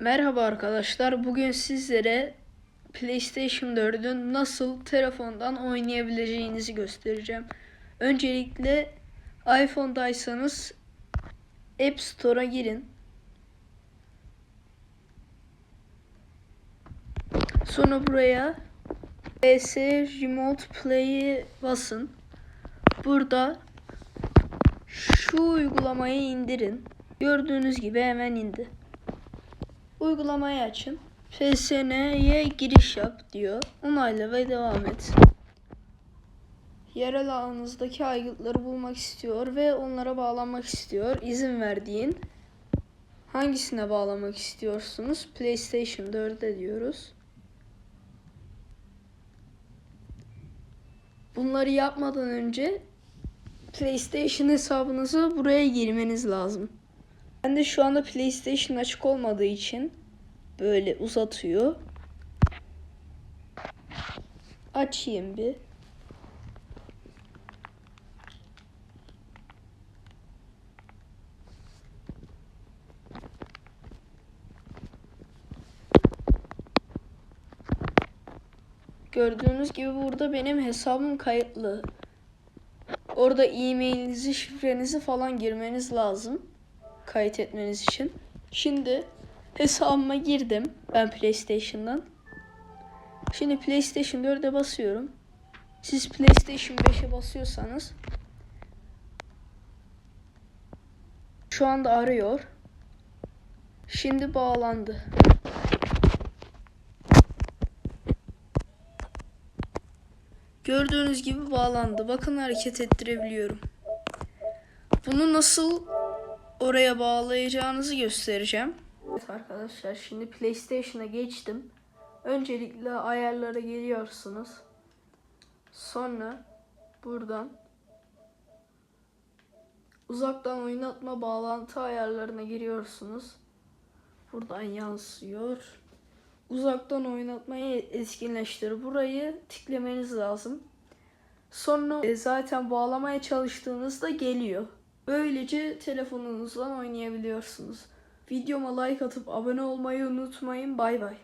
Merhaba arkadaşlar. Bugün sizlere PlayStation 4'ün nasıl telefondan oynayabileceğinizi göstereceğim. Öncelikle iPhone'daysanız App Store'a girin. Sonra buraya PS Remote Play'i basın. Burada şu uygulamayı indirin. Gördüğünüz gibi hemen indi. Uygulamayı açın. FSN'ye giriş yap diyor. Onayla ve devam et. Yerel ağınızdaki aygıtları bulmak istiyor ve onlara bağlanmak istiyor. İzin verdiğin hangisine bağlamak istiyorsunuz? PlayStation 4'e diyoruz. Bunları yapmadan önce PlayStation hesabınızı buraya girmeniz lazım. Ben de şu anda PlayStation açık olmadığı için böyle uzatıyor. Açayım bir. Gördüğünüz gibi burada benim hesabım kayıtlı. Orada e-mailinizi, şifrenizi falan girmeniz lazım. Kayıt etmeniz için. Şimdi hesabıma girdim ben PlayStation'dan. Şimdi PlayStation 4'e basıyorum. Siz PlayStation 5'e basıyorsanız şu anda arıyor. Şimdi bağlandı. Gördüğünüz gibi bağlandı. Bakın hareket ettirebiliyorum. Bunu nasıl oraya bağlayacağınızı göstereceğim. Evet arkadaşlar şimdi PlayStation'a geçtim. Öncelikle ayarlara geliyorsunuz. Sonra buradan uzaktan oynatma bağlantı ayarlarına giriyorsunuz. Buradan yansıyor. Uzaktan oynatmayı etkinleştir. Burayı tıklameniz lazım. Sonra e, zaten bağlamaya çalıştığınızda geliyor. Böylece telefonunuzdan oynayabiliyorsunuz. Videoma like atıp abone olmayı unutmayın. Bay bay.